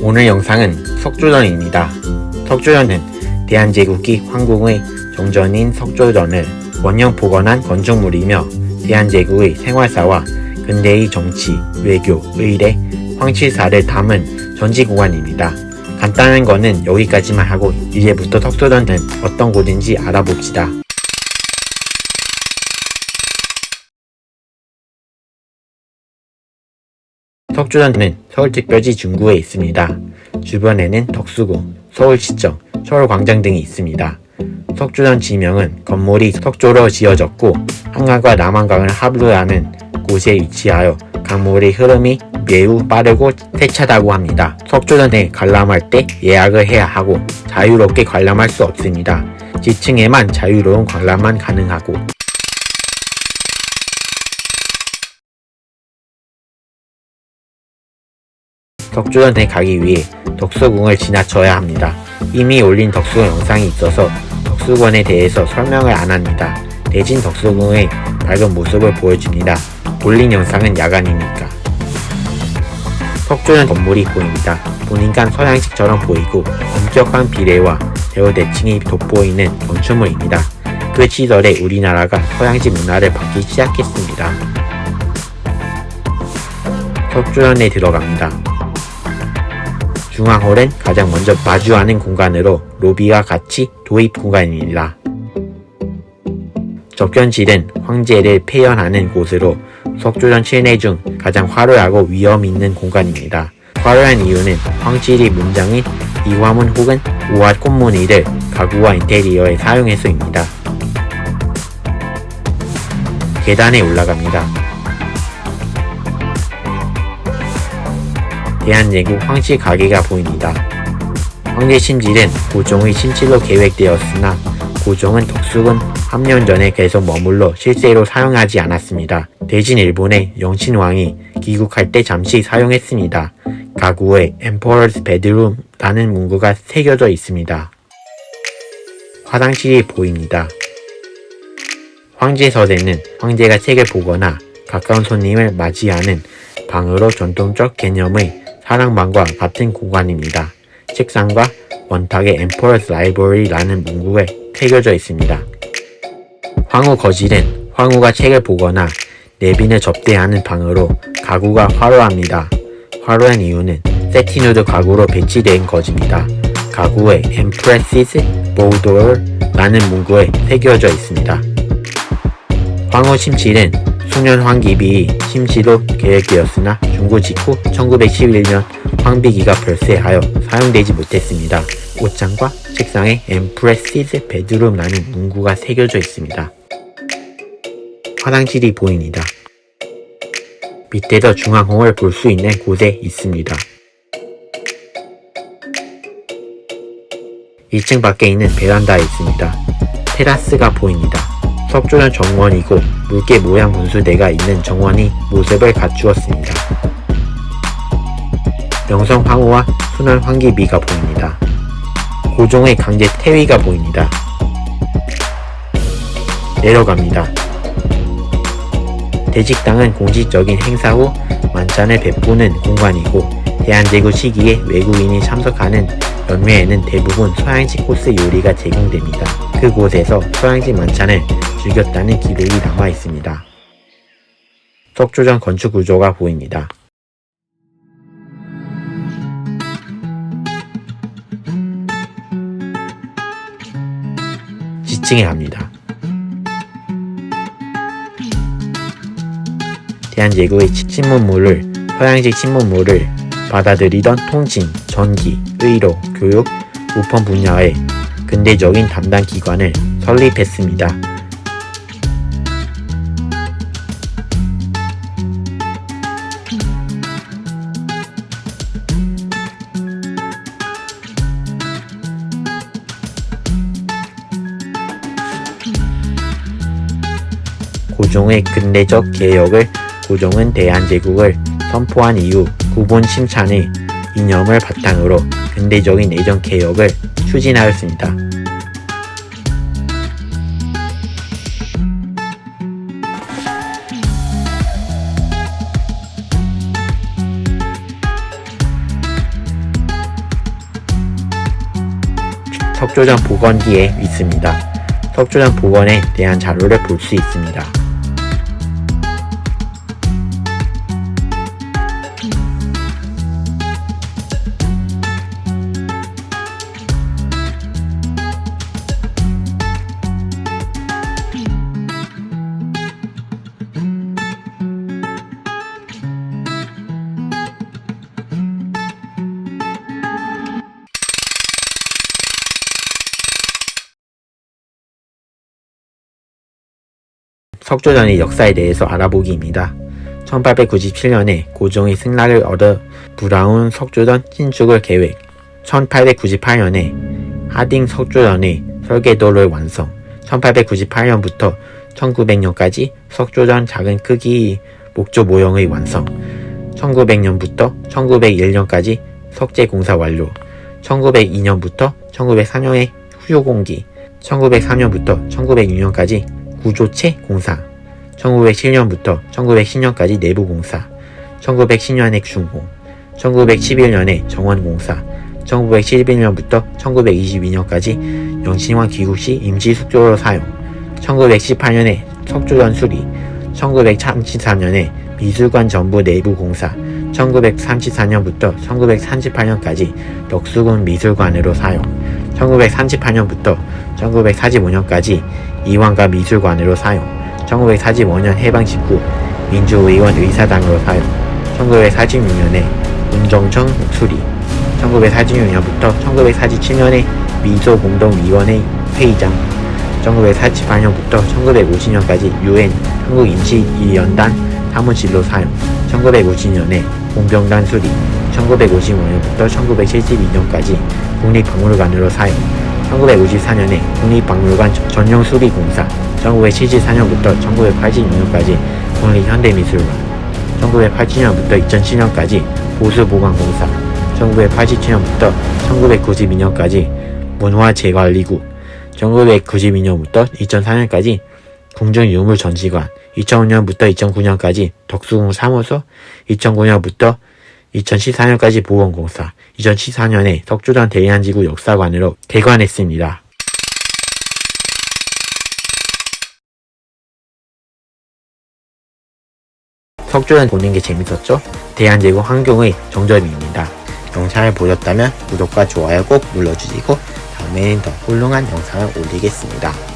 오늘 영상은 석조전입니다. 석조전은 대한제국기 황궁의 정전인 석조전을 원형 복원한 건축물이며 대한제국의 생활사와 근대의 정치, 외교, 의례, 황칠사를 담은 전지공간입니다. 간단한 거는 여기까지만 하고 이제부터 석조전은 어떤 곳인지 알아봅시다. 석조전은 서울특별시 중구에 있습니다. 주변에는 덕수궁, 서울시청, 서울광장 등이 있습니다. 석조전 지명은 건물이 석조로 지어졌고 한강과 남한강을 합류하는 곳에 위치하여 강물의 흐름이 매우 빠르고 세차다고 합니다. 석조전에 관람할 때 예약을 해야 하고 자유롭게 관람할 수 없습니다. 지층에만 자유로운 관람만 가능하고 덕조전에 가기 위해 덕수궁을 지나쳐야 합니다. 이미 올린 덕수궁 영상이 있어서 덕수궁에 대해서 설명을 안 합니다. 대신 덕수궁의 밝은 모습을 보여줍니다. 올린 영상은 야간이니까. 석조전 건물이 보입니다. 보니까 서양식처럼 보이고 엄격한 비례와 대우 대칭이 돋보이는 건축물입니다. 그 시절에 우리나라가 서양식 문화를 받기 시작했습니다. 석조전에 들어갑니다. 중앙홀은 가장 먼저 마주하는 공간으로 로비와 같이 도입 공간입니다. 접견실은 황제를 폐연하는 곳으로 석조전 실내 중 가장 화려하고 위험 있는 공간입니다. 화려한 이유는 황실이 문장인 이화문 혹은 우화 꽃무늬를 가구와 인테리어에 사용해서입니다. 계단에 올라갑니다. 대한제국 황실 가게가 보입니다. 황제 침실은 고종의 침실로 계획되었으나 고종은 덕수궁 합년 전에 계속 머물러 실제로 사용하지 않았습니다. 대신 일본의 영친왕이 귀국할 때 잠시 사용했습니다. 가구에 Emperor's Bedroom라는 문구가 새겨져 있습니다. 화장실이 보입니다. 황제서재는 황제가 책을 보거나 가까운 손님을 맞이하는 방으로 전통적 개념의 사랑방과 같은 공간입니다. 책상과 원탁에 Emperor's Library라는 문구가 새겨져 있습니다. 황후 거실은 황후가 책을 보거나 내빈을 접대하는 방으로 가구가 화려합니다. 화려한 이유는 세티누드 가구로 배치된 것입니다. 가구에 Empress's Boudoir라는 문구에 새겨져 있습니다. 황후 침실은 소년 황기비 침실로 계획되었으나 중고 직후 1911년 황비기가 별세하여 사용되지 못했습니다. 옷장과 책상에 Empress's Bedroom라는 문구가 새겨져 있습니다. 화장실이 보입니다. 밑에서 중앙홍을 볼 수 있는 곳에 있습니다. 2층 밖에 있는 베란다에 있습니다. 테라스가 보입니다. 석조전 정원이고 물개 모양 분수대가 있는 정원이 모습을 갖추었습니다. 명성 황후와 순환 황기비가 보입니다. 고종의 강제 태위가 보입니다. 내려갑니다. 대직당은 공식적인 행사 후 만찬을 베푸는 공간이고 대한제국 시기에 외국인이 참석하는 연회에는 대부분 서양식 코스 요리가 제공됩니다. 그곳에서 서양식 만찬을 즐겼다는 기록이 남아 있습니다. 석조전 건축 구조가 보입니다. 지층에 갑니다. 대한제국의 신문물을 서양식 신문물을 받아들이던 통신, 전기, 의료, 교육, 우편 분야의 근대적인 담당 기관을 설립했습니다. 고종의 근대적 개혁을 고종은 대한제국을 선포한 이후 구본 침찬의 이념을 바탕으로 근대적인 내정 개혁을 추진하였습니다. 석조전 복원기에 있습니다. 석조전 복원에 대한 자료를 볼 수 있습니다. 석조전의 역사에 대해서 알아보기입니다. 1897년에 고종이 승낙을 얻어 브라운 석조전 신축을 계획. 1898년에 하딩 석조전의 설계도를 완성. 1898년부터 1900년까지 석조전 작은 크기의 목조 모형의 완성. 1900년부터 1901년까지 석재 공사 완료. 1902년부터 1904년에 후요 공기. 1903년부터 1906년까지 구조체 공사, 1907년부터 1910년까지 내부 공사, 1910년에 준공, 1911년에 정원 공사, 1911년부터 1922년까지 영신왕 귀국시 임시 숙조로 사용, 1918년에 석조전 수리, 1934년에 미술관 전부 내부 공사, 1934년부터 1938년까지 덕수궁 미술관으로 사용, 1938년부터 1945년까지 이완과 미술관으로 사용, 1945년 해방 직후 민주의원 의사당으로 사용, 1946년에 운정청 수리, 1946년부터 1947년에 미소공동위원회 회의장, 1948년부터 1950년까지 유엔 한국임시위원단 사무실로 사용, 1950년에 공병단 수리, 1955년부터 1972년까지 국립박물관으로 사용, 1954년에 국립박물관 전용 수리 공사, 1974년부터 1986년까지 국립현대미술관, 1980년부터 2007년까지 보수보관공사, 1987년부터 1992년까지 문화재관리국, 1992년부터 2004년까지 궁중유물전시관, 2005년부터 2009년까지 덕수궁 사무소, 2009년부터 2014년까지 보건공사, 2014년에 석조전 대한지구 역사관으로 개관했습니다. 석조전 보는 게 재밌었죠? 대한제국 환경의 정점입니다. 영상을 보셨다면 구독과 좋아요 꼭 눌러주시고 다음에는 더 훌륭한 영상을 올리겠습니다.